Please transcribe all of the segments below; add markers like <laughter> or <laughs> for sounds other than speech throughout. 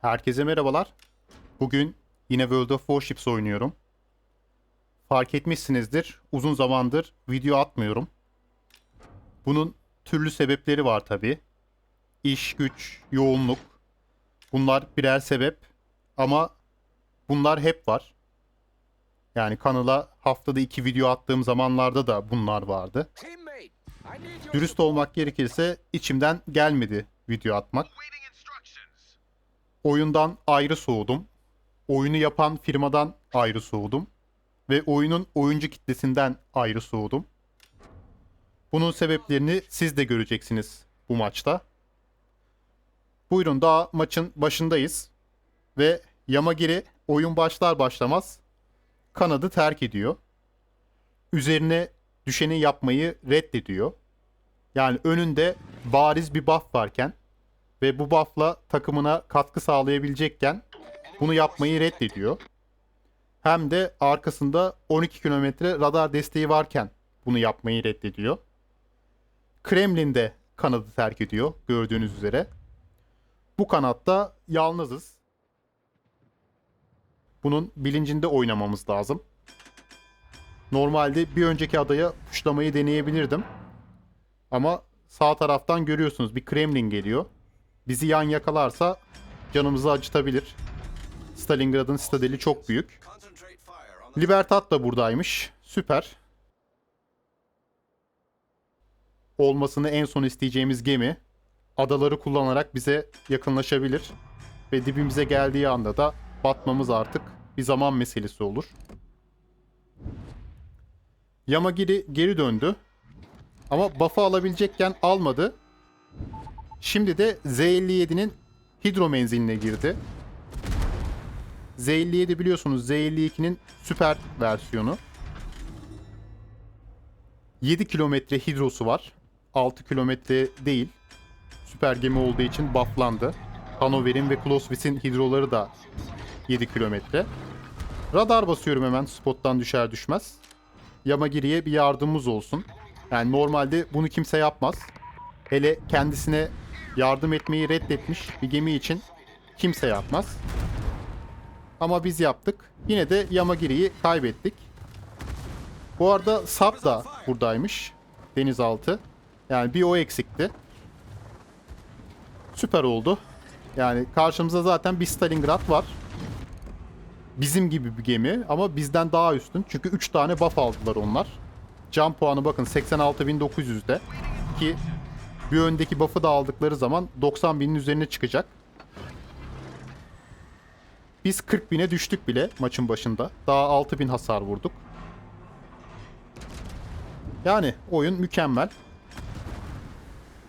Herkese merhabalar. Bugün yine World of Warships oynuyorum. Fark etmişsinizdir, uzun zamandır video atmıyorum. Bunun türlü sebepleri var tabi. İş, güç, yoğunluk. Bunlar birer sebep ama bunlar hep var. Yani kanala haftada iki video attığım zamanlarda da bunlar vardı. Dürüst olmak gerekirse içimden gelmedi video atmak. Oyundan ayrı soğudum. Oyunu yapan firmadan ayrı soğudum. Ve oyunun oyuncu kitlesinden ayrı soğudum. Bunun sebeplerini siz de göreceksiniz bu maçta. Buyurun daha maçın başındayız. Ve Yamagiri oyun başlar başlamaz kanadı terk ediyor. Üzerine düşeni yapmayı reddediyor. Yani önünde bariz bir buff varken ve bu buff'la takımına katkı sağlayabilecekken bunu yapmayı reddediyor. Hem de arkasında 12 kilometre radar desteği varken bunu yapmayı reddediyor. Kremlin'de kanadı terk ediyor gördüğünüz üzere. Bu kanatta yalnızız. Bunun bilincinde oynamamız lazım. Normalde bir önceki adaya puşlamayı deneyebilirdim. Ama sağ taraftan görüyorsunuz bir Kremlin geliyor. Bizi yan yakalarsa canımızı acıtabilir. Stalingrad'ın sitadeli çok büyük. Libertad da buradaymış. Süper. Olmasını en son isteyeceğimiz gemi adaları kullanarak bize yakınlaşabilir. Ve dibimize geldiği anda da batmamız artık bir zaman meselesi olur. Yamagiri geri döndü. Ama buff'ı alabilecekken almadı. Şimdi de Z57'nin hidro menziline girdi. Z57 biliyorsunuz Z52'nin süper versiyonu. 7 kilometre hidrosu var. 6 kilometre değil. Süper gemi olduğu için bufflandı. Hanover'in ve Clausewitz hidroları da 7 kilometre. Radar basıyorum hemen spottan düşer düşmez. Yamagiri'ye bir yardımımız olsun. Yani normalde bunu kimse yapmaz. Hele kendisine yardım etmeyi reddetmiş bir gemi için kimse yapmaz. Ama biz yaptık. Yine de Yamagiri'yi kaybettik. Bu arada Sap da buradaymış. Denizaltı. Yani bir o eksikti. Süper oldu. Yani karşımızda zaten bir Stalingrad var. Bizim gibi bir gemi ama bizden daha üstün. Çünkü 3 tane buff aldılar onlar. Can puanı bakın 86.900'de. Ki bir öndeki buff'ı da aldıkları zaman 90.000'in üzerine çıkacak. Biz 40 bine düştük bile maçın başında. Daha 6000 hasar vurduk. Yani oyun mükemmel.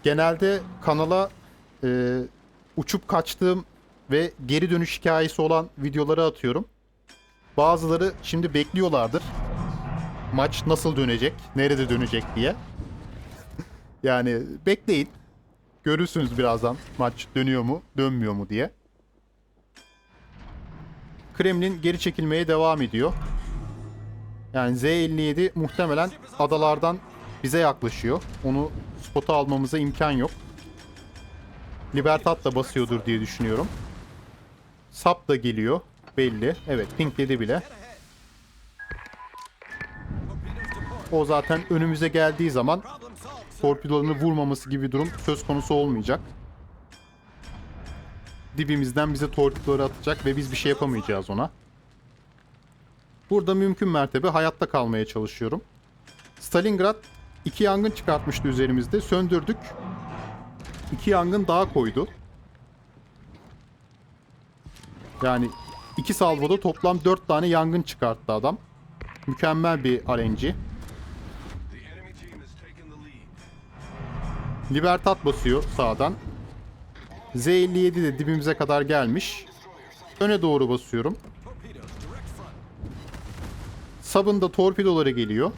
Genelde kanala e, uçup kaçtığım ve geri dönüş hikayesi olan videoları atıyorum. Bazıları şimdi bekliyorlardır. Maç nasıl dönecek, nerede dönecek diye. Yani bekleyin. Görürsünüz birazdan maç dönüyor mu, dönmüyor mu diye. Kremlin geri çekilmeye devam ediyor. Yani Z57 muhtemelen adalardan bize yaklaşıyor. Onu spota almamıza imkan yok. Libertad da basıyordur diye düşünüyorum. Sap da geliyor belli. Evet pinkledi bile. O zaten önümüze geldiği zaman. Torpidolarını vurmaması gibi bir durum söz konusu olmayacak. Dibimizden bize torpidoları atacak ve biz bir şey yapamayacağız ona. Burada mümkün mertebe hayatta kalmaya çalışıyorum. Stalingrad iki yangın çıkartmıştı üzerimizde. Söndürdük. İki yangın daha koydu. Yani iki salvoda toplam dört tane yangın çıkarttı adam. Mükemmel bir RNG. Lead. Libertad basıyor sağdan. Z57 de dibimize kadar gelmiş. Öne doğru basıyorum. Sabın da torpidoları geliyor.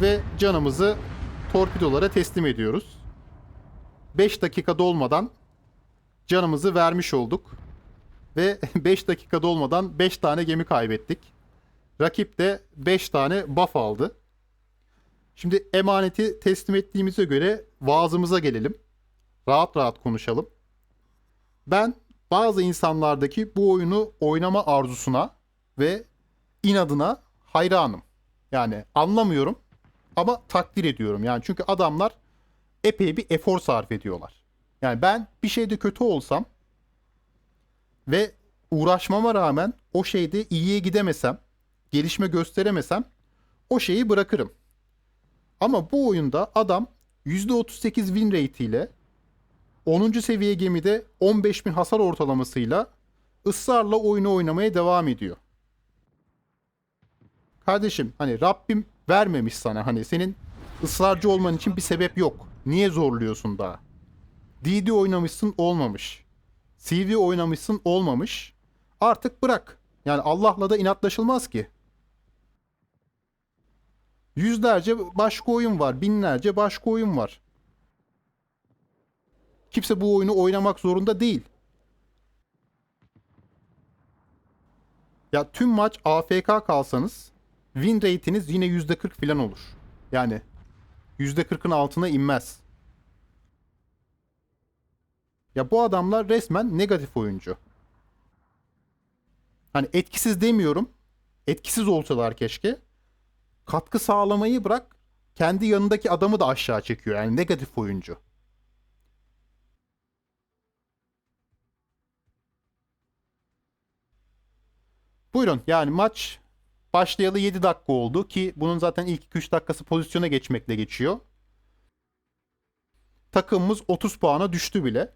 Ve canımızı torpidolara teslim ediyoruz. 5 dakika dolmadan canımızı vermiş olduk. Ve <laughs> 5 dakika dolmadan 5 tane gemi kaybettik. Rakip de 5 tane buff aldı. Şimdi emaneti teslim ettiğimize göre vaazımıza gelelim. Rahat rahat konuşalım. Ben bazı insanlardaki bu oyunu oynama arzusuna ve inadına hayranım. Yani anlamıyorum ama takdir ediyorum. Yani çünkü adamlar epey bir efor sarf ediyorlar. Yani ben bir şeyde kötü olsam ve uğraşmama rağmen o şeyde iyiye gidemesem, gelişme gösteremesem o şeyi bırakırım. Ama bu oyunda adam %38 win rate ile 10. seviye gemide 15.000 hasar ortalamasıyla ısrarla oyunu oynamaya devam ediyor. Kardeşim hani Rabbim vermemiş sana hani senin ısrarcı olman için bir sebep yok. Niye zorluyorsun daha? DD oynamışsın olmamış. CV oynamışsın olmamış. Artık bırak. Yani Allah'la da inatlaşılmaz ki. Yüzlerce başka oyun var. Binlerce başka oyun var. Kimse bu oyunu oynamak zorunda değil. Ya tüm maç AFK kalsanız win rate'iniz yine %40 falan olur. Yani %40'ın altına inmez. Ya bu adamlar resmen negatif oyuncu. Hani etkisiz demiyorum. Etkisiz olsalar keşke. Katkı sağlamayı bırak. Kendi yanındaki adamı da aşağı çekiyor. Yani negatif oyuncu. Buyurun yani maç başlayalı 7 dakika oldu ki bunun zaten ilk 2-3 dakikası pozisyona geçmekle geçiyor. Takımımız 30 puana düştü bile.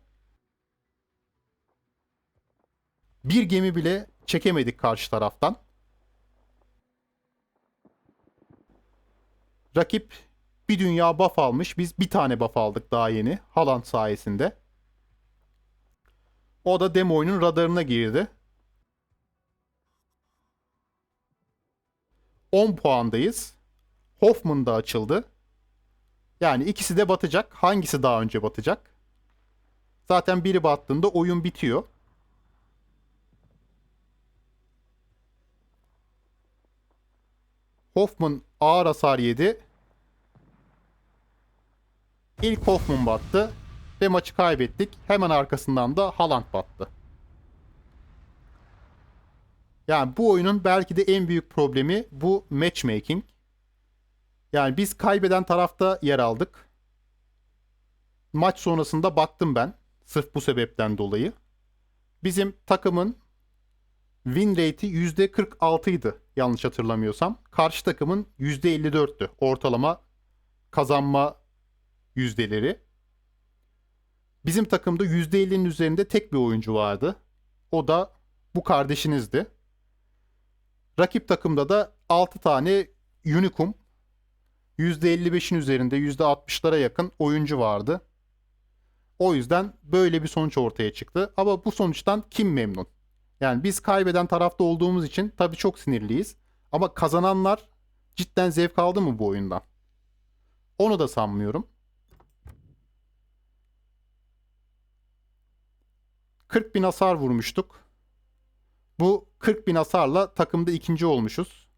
Bir gemi bile çekemedik karşı taraftan. Rakip bir dünya buff almış. Biz bir tane buff aldık daha yeni. Haaland sayesinde. O da demo oyunun radarına girdi. 10 puandayız. Hoffman da açıldı. Yani ikisi de batacak. Hangisi daha önce batacak? Zaten biri battığında oyun bitiyor. Hoffman ağır hasar yedi. İlk Hoffman battı ve maçı kaybettik. Hemen arkasından da Haaland battı. Yani bu oyunun belki de en büyük problemi bu matchmaking. Yani biz kaybeden tarafta yer aldık. Maç sonrasında baktım ben. Sırf bu sebepten dolayı. Bizim takımın win rate'i %46 idi yanlış hatırlamıyorsam. Karşı takımın %54'tü ortalama kazanma yüzdeleri. Bizim takımda %50'nin üzerinde tek bir oyuncu vardı. O da bu kardeşinizdi. Rakip takımda da 6 tane Unicum %55'in üzerinde %60'lara yakın oyuncu vardı. O yüzden böyle bir sonuç ortaya çıktı. Ama bu sonuçtan kim memnun? Yani biz kaybeden tarafta olduğumuz için tabii çok sinirliyiz. Ama kazananlar cidden zevk aldı mı bu oyundan? Onu da sanmıyorum. 40 bin hasar vurmuştuk. Bu 40 bin hasarla takımda ikinci olmuşuz.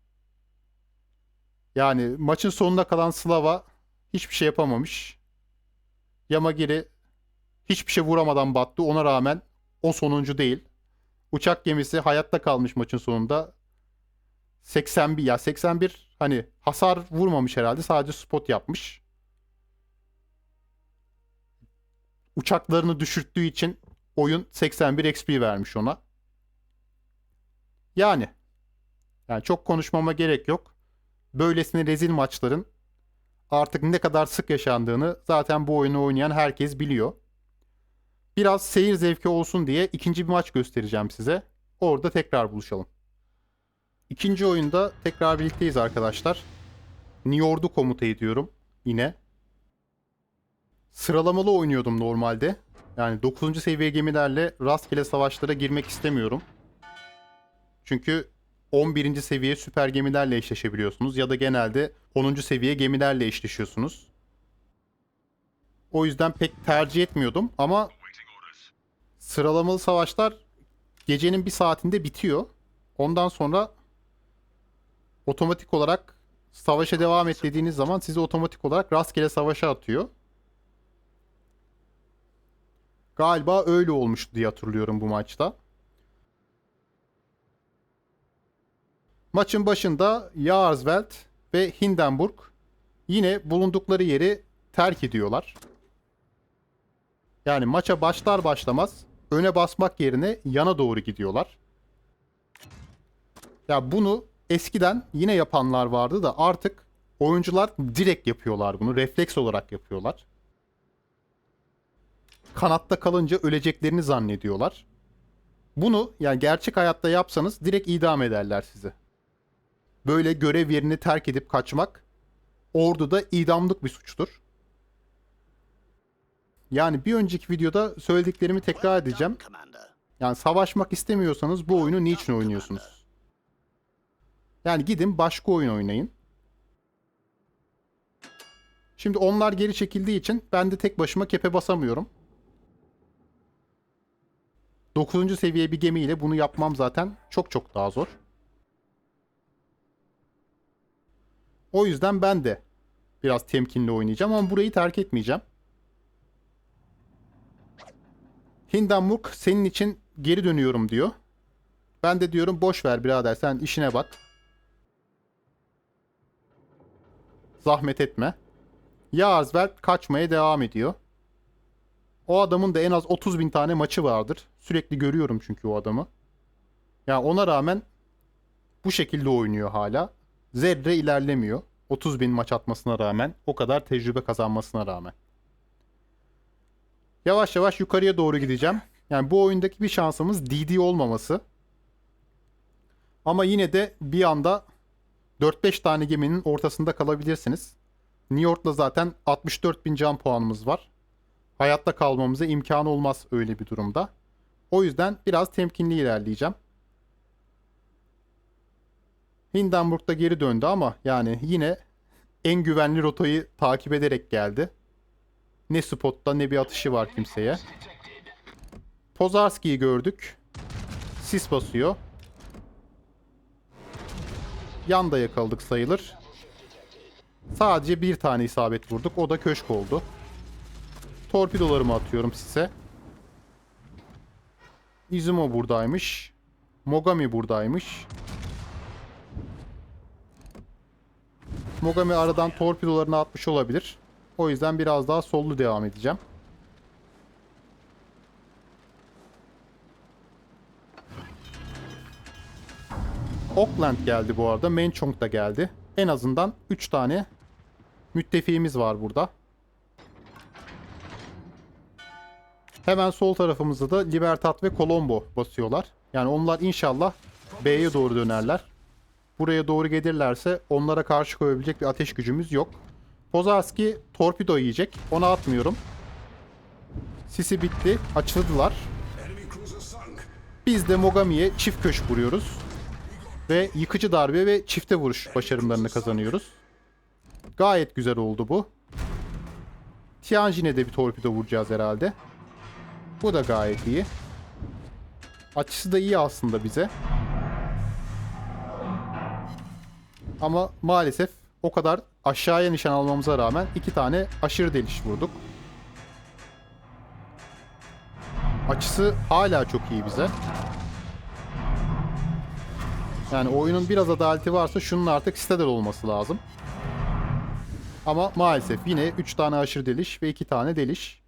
Yani maçın sonuna kalan Slava hiçbir şey yapamamış. Yamagiri hiçbir şey vuramadan battı. Ona rağmen o sonuncu değil. Uçak gemisi hayatta kalmış maçın sonunda. 81 ya 81 hani hasar vurmamış herhalde. Sadece spot yapmış. Uçaklarını düşürttüğü için oyun 81 XP vermiş ona. Yani yani çok konuşmama gerek yok. Böylesine rezil maçların artık ne kadar sık yaşandığını zaten bu oyunu oynayan herkes biliyor. Biraz seyir zevki olsun diye ikinci bir maç göstereceğim size. Orada tekrar buluşalım. İkinci oyunda tekrar birlikteyiz arkadaşlar. New York'u komuta ediyorum yine. Sıralamalı oynuyordum normalde. Yani 9. seviye gemilerle rastgele savaşlara girmek istemiyorum. Çünkü 11. seviye süper gemilerle eşleşebiliyorsunuz ya da genelde 10. seviye gemilerle eşleşiyorsunuz. O yüzden pek tercih etmiyordum ama sıralamalı savaşlar gecenin bir saatinde bitiyor. Ondan sonra otomatik olarak savaşa devam et dediğiniz zaman sizi otomatik olarak rastgele savaşa atıyor. Galiba öyle olmuştu diye hatırlıyorum bu maçta. Maçın başında Jaarsveld ve Hindenburg yine bulundukları yeri terk ediyorlar. Yani maça başlar başlamaz öne basmak yerine yana doğru gidiyorlar. Ya bunu eskiden yine yapanlar vardı da artık oyuncular direkt yapıyorlar bunu. Refleks olarak yapıyorlar. Kanatta kalınca öleceklerini zannediyorlar. Bunu yani gerçek hayatta yapsanız direkt idam ederler sizi. Böyle görev yerini terk edip kaçmak orduda idamlık bir suçtur. Yani bir önceki videoda söylediklerimi tekrar edeceğim. Yani savaşmak istemiyorsanız bu oyunu niçin oynuyorsunuz? Yani gidin başka oyun oynayın. Şimdi onlar geri çekildiği için ben de tek başıma kepe basamıyorum. 9. seviye bir gemiyle bunu yapmam zaten çok çok daha zor. O yüzden ben de biraz temkinli oynayacağım ama burayı terk etmeyeceğim. Hindenburg senin için geri dönüyorum diyor. Ben de diyorum boş ver birader sen işine bak. Zahmet etme. Jaarsveld kaçmaya devam ediyor. O adamın da en az 30 bin tane maçı vardır. Sürekli görüyorum çünkü o adamı. Ya ona rağmen bu şekilde oynuyor hala. Zerre ilerlemiyor. 30 bin maç atmasına rağmen. O kadar tecrübe kazanmasına rağmen. Yavaş yavaş yukarıya doğru gideceğim. Yani bu oyundaki bir şansımız DD olmaması. Ama yine de bir anda 4-5 tane geminin ortasında kalabilirsiniz. New York'la zaten 64 bin can puanımız var. Hayatta kalmamıza imkan olmaz öyle bir durumda. O yüzden biraz temkinli ilerleyeceğim. Hindenburg da geri döndü ama yani yine en güvenli rotayı takip ederek geldi. Ne spotta ne bir atışı var kimseye. Pozarski'yi gördük. Sis basıyor. Yanda yakaladık sayılır. Sadece bir tane isabet vurduk. O da köşk oldu. Torpidolarımı atıyorum size. Izumo buradaymış. Mogami buradaymış. Mogami aradan torpidolarını atmış olabilir. O yüzden biraz daha sollu devam edeceğim. Auckland geldi bu arada. Menchong da geldi. En azından 3 tane müttefiğimiz var burada. Hemen sol tarafımızda da Libertad ve Colombo basıyorlar. Yani onlar inşallah B'ye doğru dönerler. Buraya doğru gelirlerse onlara karşı koyabilecek bir ateş gücümüz yok. Pozarski torpido yiyecek. Ona atmıyorum. Sisi bitti. Açıldılar. Biz de Mogami'ye çift köşk vuruyoruz. Ve yıkıcı darbe ve çifte vuruş başarımlarını kazanıyoruz. Gayet güzel oldu bu. Tianjin'e de bir torpido vuracağız herhalde. Bu da gayet iyi. Açısı da iyi aslında bize. Ama maalesef o kadar aşağıya nişan almamıza rağmen iki tane aşırı deliş vurduk. Açısı hala çok iyi bize. Yani oyunun biraz adaleti varsa şunun artık Citadel olması lazım. Ama maalesef yine 3 tane aşırı deliş ve 2 tane deliş.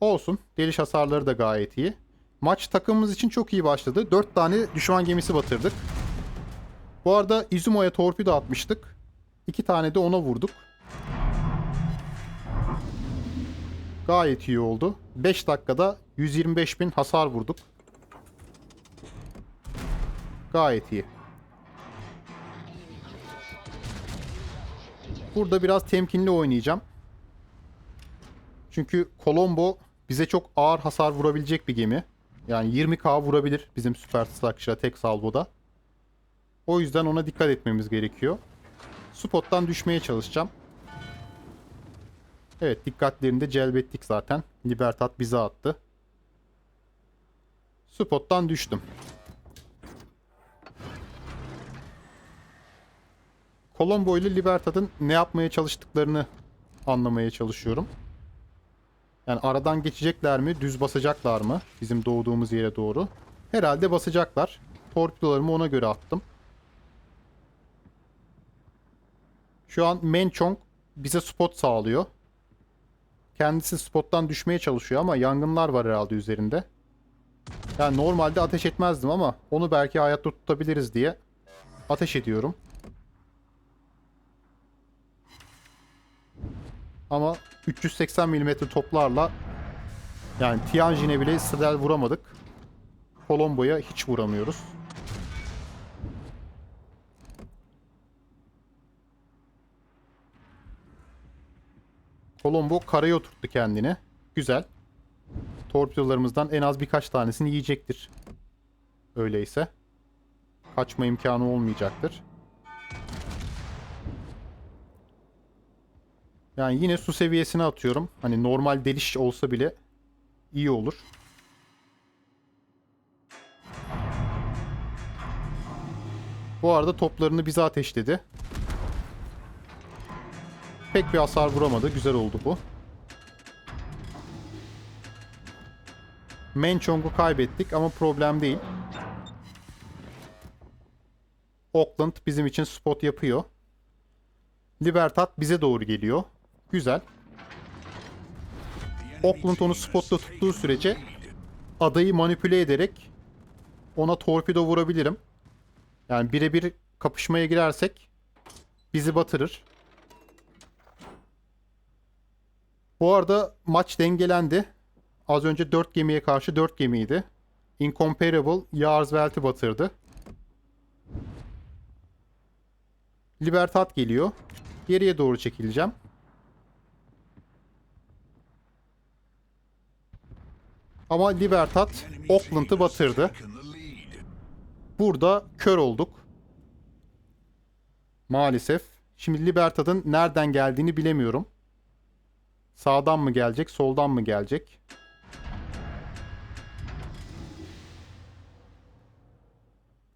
Olsun. Deliş hasarları da gayet iyi. Maç takımımız için çok iyi başladı. 4 tane düşman gemisi batırdık. Bu arada Izumo'ya torpido atmıştık. 2 tane de ona vurduk. Gayet iyi oldu. 5 dakikada 125 bin hasar vurduk. Gayet iyi. Burada biraz temkinli oynayacağım. Çünkü Colombo bize çok ağır hasar vurabilecek bir gemi. Yani 20k vurabilir bizim Super Structure'a tek salvoda. O yüzden ona dikkat etmemiz gerekiyor. Spot'tan düşmeye çalışacağım. Evet dikkatlerini de celbettik zaten. Libertad bize attı. Spot'tan düştüm. Colombo ile Libertad'ın ne yapmaya çalıştıklarını anlamaya çalışıyorum. Yani aradan geçecekler mi, düz basacaklar mı bizim doğduğumuz yere doğru? Herhalde basacaklar. Torpidolarımı ona göre attım. Şu an Menchong bize spot sağlıyor. Kendisi spottan düşmeye çalışıyor ama yangınlar var herhalde üzerinde. Yani normalde ateş etmezdim ama onu belki hayatta tutabiliriz diye ateş ediyorum. Ama 380 mm toplarla yani Tianjin'e bile Stadel vuramadık. Colombo'ya hiç vuramıyoruz. Colombo karaya oturttu kendini. Güzel. Torpidolarımızdan en az birkaç tanesini yiyecektir. Öyleyse. Kaçma imkanı olmayacaktır. Yani yine su seviyesine atıyorum. Hani normal deliş olsa bile iyi olur. Bu arada toplarını bize ateşledi. Pek bir hasar vuramadı. Güzel oldu bu. Menchong'u kaybettik ama problem değil. Auckland bizim için spot yapıyor. Libertad bize doğru geliyor. Güzel. Auckland onu spotta tuttuğu sürece adayı manipüle ederek ona torpido vurabilirim. Yani birebir kapışmaya girersek bizi batırır. Bu arada maç dengelendi. Az önce 4 gemiye karşı 4 gemiydi. Incomparable Yarsvelt'i batırdı. Libertad geliyor. Geriye doğru çekileceğim. Ama Libertad Auckland'ı batırdı. Burada kör olduk. Maalesef. Şimdi Libertad'ın nereden geldiğini bilemiyorum. Sağdan mı gelecek, soldan mı gelecek?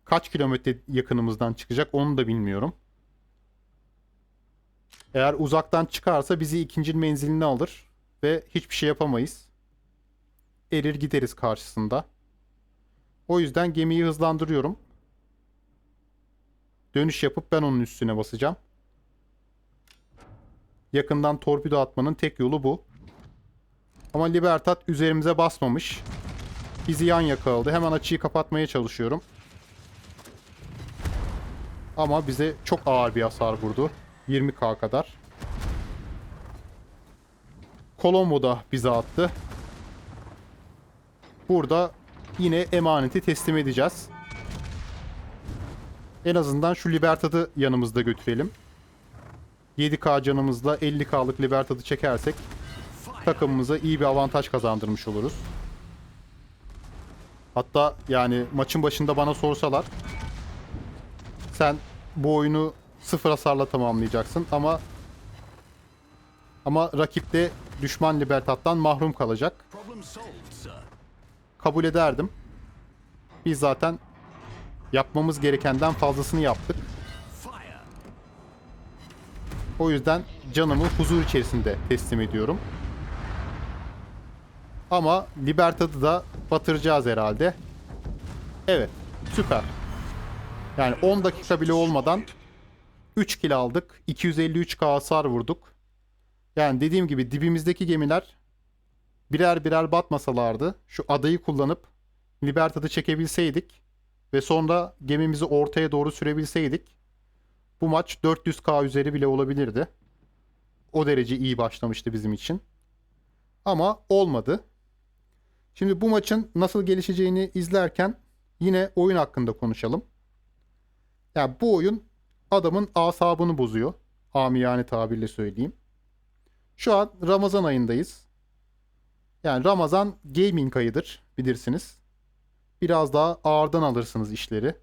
Kaç kilometre yakınımızdan çıkacak onu da bilmiyorum. Eğer uzaktan çıkarsa bizi ikinci menziline alır ve hiçbir şey yapamayız. Erir gideriz karşısında. O yüzden gemiyi hızlandırıyorum. Dönüş yapıp ben onun üstüne basacağım. Yakından torpido atmanın tek yolu bu. Ama Libertad üzerimize basmamış. Bizi yan yakaladı. Hemen açıyı kapatmaya çalışıyorum. Ama bize çok ağır bir hasar vurdu. 20k kadar. Colombo da bize attı. Burada yine emaneti teslim edeceğiz. En azından şu Libertad'ı yanımızda götürelim. 7k canımızla 50k'lık Libertad'ı çekersek takımımıza iyi bir avantaj kazandırmış oluruz. Hatta yani maçın başında bana sorsalar sen bu oyunu sıfır hasarla tamamlayacaksın ama ama rakip de düşman Libertad'dan mahrum kalacak kabul ederdim. Biz zaten yapmamız gerekenden fazlasını yaptık. O yüzden canımı huzur içerisinde teslim ediyorum. Ama Libertad'ı da batıracağız herhalde. Evet, süper. Yani 10 dakika bile olmadan 3 kill aldık. 253k hasar vurduk. Yani dediğim gibi dibimizdeki gemiler birer birer batmasalardı şu adayı kullanıp Libertad'ı çekebilseydik ve sonra gemimizi ortaya doğru sürebilseydik bu maç 400k üzeri bile olabilirdi. O derece iyi başlamıştı bizim için. Ama olmadı. Şimdi bu maçın nasıl gelişeceğini izlerken yine oyun hakkında konuşalım. Ya bu oyun adamın asabını bozuyor. Amiyane tabirle söyleyeyim. Şu an Ramazan ayındayız. Yani Ramazan gaming ayıdır bilirsiniz. Biraz daha ağırdan alırsınız işleri.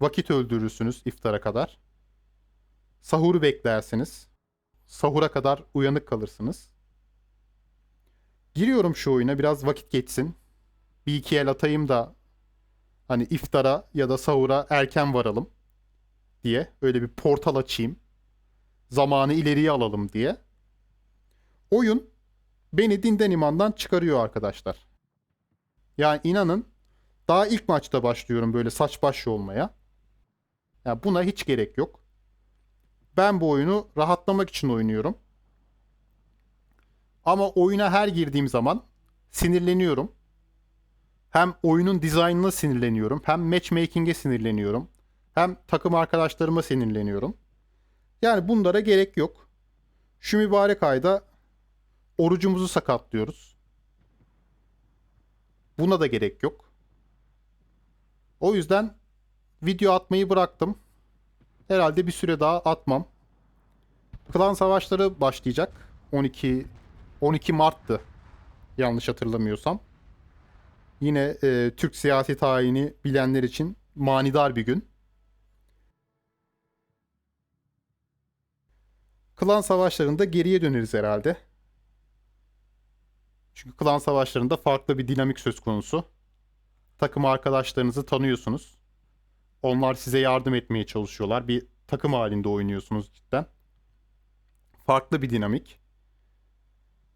Vakit öldürürsünüz iftara kadar. Sahuru beklersiniz. Sahura kadar uyanık kalırsınız. Giriyorum şu oyuna biraz vakit geçsin. Bir iki el atayım da hani iftara ya da sahura erken varalım. diye. Öyle bir portal açayım. Zamanı ileriye alalım diye. Oyun beni dinden imandan çıkarıyor arkadaşlar. Yani inanın daha ilk maçta başlıyorum böyle saç baş olmaya. Yani buna hiç gerek yok. Ben bu oyunu rahatlamak için oynuyorum. Ama oyuna her girdiğim zaman sinirleniyorum. Hem oyunun dizaynına sinirleniyorum, hem matchmaking'e sinirleniyorum, hem takım arkadaşlarıma sinirleniyorum. Yani bunlara gerek yok. Şu mübarek ayda orucumuzu sakatlıyoruz. Buna da gerek yok. O yüzden video atmayı bıraktım. Herhalde bir süre daha atmam. Klan savaşları başlayacak. 12 12 Mart'tı. Yanlış hatırlamıyorsam. Yine e, Türk siyasi tarihini bilenler için manidar bir gün. Klan savaşlarında geriye döneriz herhalde. Çünkü klan savaşlarında farklı bir dinamik söz konusu. Takım arkadaşlarınızı tanıyorsunuz. Onlar size yardım etmeye çalışıyorlar. Bir takım halinde oynuyorsunuz cidden. Farklı bir dinamik.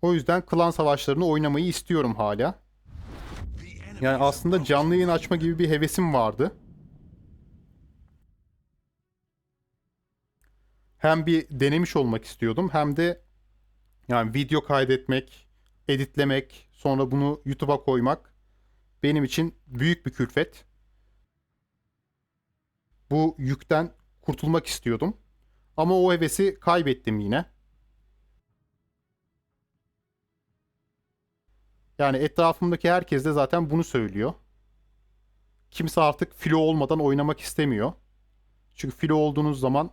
O yüzden klan savaşlarını oynamayı istiyorum hala. Yani aslında canlı yayın açma gibi bir hevesim vardı. Hem bir denemiş olmak istiyordum hem de yani video kaydetmek, editlemek, sonra bunu YouTube'a koymak benim için büyük bir külfet. Bu yükten kurtulmak istiyordum. Ama o hevesi kaybettim yine. Yani etrafımdaki herkes de zaten bunu söylüyor. Kimse artık filo olmadan oynamak istemiyor. Çünkü filo olduğunuz zaman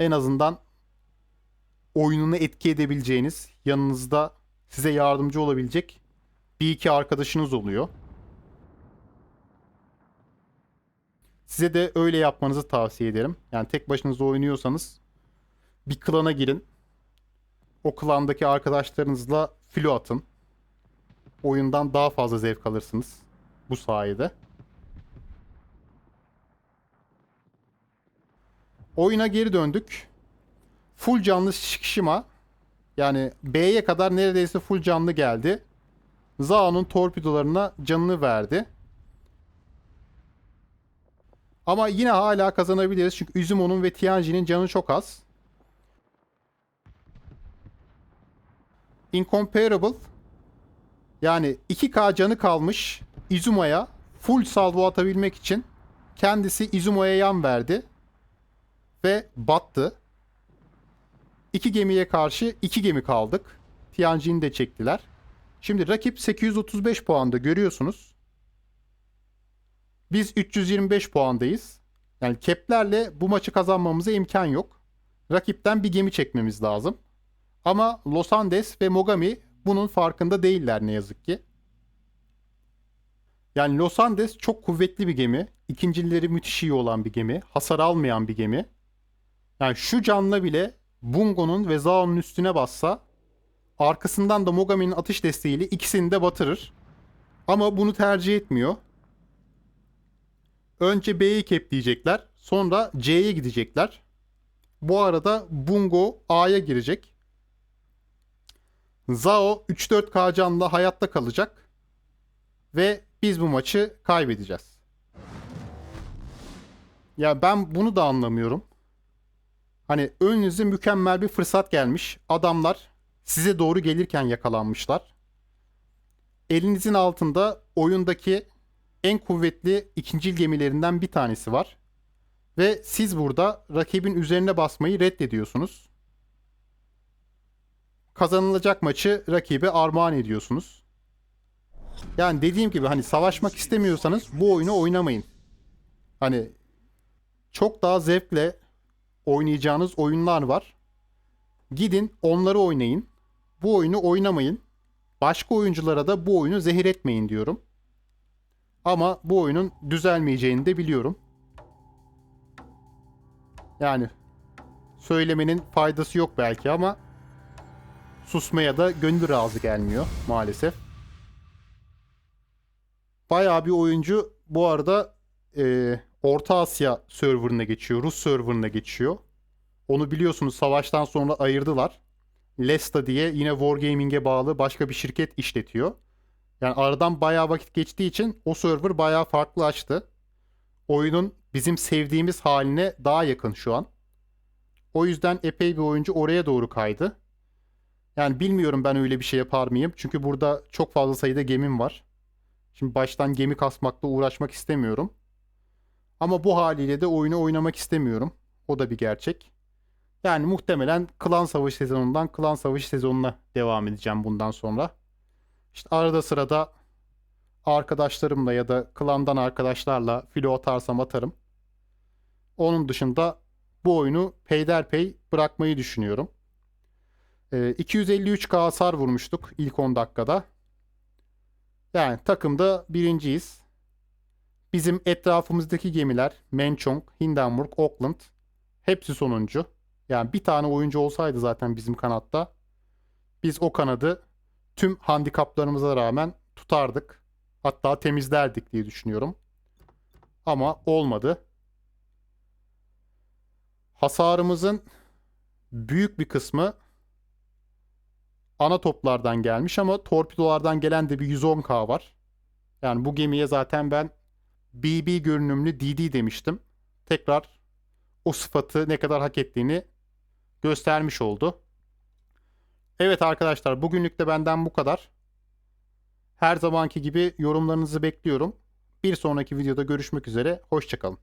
en azından oyununu etki edebileceğiniz, yanınızda size yardımcı olabilecek bir iki arkadaşınız oluyor. Size de öyle yapmanızı tavsiye ederim. Yani tek başınıza oynuyorsanız bir klana girin. O klandaki arkadaşlarınızla filo atın oyundan daha fazla zevk alırsınız bu sayede. Oyuna geri döndük. Full canlı Shikishima yani B'ye kadar neredeyse full canlı geldi. Zao'nun torpidolarına canını verdi. Ama yine hala kazanabiliriz çünkü Izumo'nun ve Tianji'nin canı çok az. Incomparable yani 2K canı kalmış Izuma'ya full salvo atabilmek için kendisi Izuma'ya yan verdi ve battı. İki gemiye karşı iki gemi kaldık. Tianjin'i de çektiler. Şimdi rakip 835 puanda görüyorsunuz. Biz 325 puandayız. Yani keplerle bu maçı kazanmamıza imkan yok. Rakipten bir gemi çekmemiz lazım. Ama Los Andes ve Mogami bunun farkında değiller ne yazık ki. Yani Los Andes çok kuvvetli bir gemi. İkincileri müthiş iyi olan bir gemi. Hasar almayan bir gemi. Yani şu canla bile Bungo'nun ve Zao'nun üstüne bassa arkasından da Mogami'nin atış desteğiyle ikisini de batırır. Ama bunu tercih etmiyor. Önce B'yi kepleyecekler. Sonra C'ye gidecekler. Bu arada Bungo A'ya girecek. Zao 3-4K canla hayatta kalacak. Ve biz bu maçı kaybedeceğiz. Ya ben bunu da anlamıyorum. Hani önünüze mükemmel bir fırsat gelmiş. Adamlar size doğru gelirken yakalanmışlar. Elinizin altında oyundaki en kuvvetli ikincil gemilerinden bir tanesi var. Ve siz burada rakibin üzerine basmayı reddediyorsunuz kazanılacak maçı rakibe armağan ediyorsunuz. Yani dediğim gibi hani savaşmak istemiyorsanız bu oyunu oynamayın. Hani çok daha zevkle oynayacağınız oyunlar var. Gidin onları oynayın. Bu oyunu oynamayın. Başka oyunculara da bu oyunu zehir etmeyin diyorum. Ama bu oyunun düzelmeyeceğini de biliyorum. Yani söylemenin faydası yok belki ama susmaya da gönül razı gelmiyor maalesef. Bayağı bir oyuncu bu arada e, Orta Asya serverına geçiyor, Rus serverına geçiyor. Onu biliyorsunuz savaştan sonra ayırdılar. Lesta diye yine Wargaming'e bağlı başka bir şirket işletiyor. Yani aradan bayağı vakit geçtiği için o server bayağı farklılaştı. Oyunun bizim sevdiğimiz haline daha yakın şu an. O yüzden epey bir oyuncu oraya doğru kaydı. Yani bilmiyorum ben öyle bir şey yapar mıyım. Çünkü burada çok fazla sayıda gemim var. Şimdi baştan gemi kasmakla uğraşmak istemiyorum. Ama bu haliyle de oyunu oynamak istemiyorum. O da bir gerçek. Yani muhtemelen klan savaşı sezonundan klan savaşı sezonuna devam edeceğim bundan sonra. İşte arada sırada arkadaşlarımla ya da klandan arkadaşlarla filo atarsam atarım. Onun dışında bu oyunu peyderpey bırakmayı düşünüyorum. Ee, 253k hasar vurmuştuk ilk 10 dakikada. Yani takımda birinciyiz. Bizim etrafımızdaki gemiler Menchong, Hindenburg, Auckland hepsi sonuncu. Yani bir tane oyuncu olsaydı zaten bizim kanatta biz o kanadı tüm handikaplarımıza rağmen tutardık. Hatta temizlerdik diye düşünüyorum. Ama olmadı. Hasarımızın büyük bir kısmı ana toplardan gelmiş ama torpidolardan gelen de bir 110k var. Yani bu gemiye zaten ben BB görünümlü DD demiştim. Tekrar o sıfatı ne kadar hak ettiğini göstermiş oldu. Evet arkadaşlar bugünlük de benden bu kadar. Her zamanki gibi yorumlarınızı bekliyorum. Bir sonraki videoda görüşmek üzere. Hoşçakalın.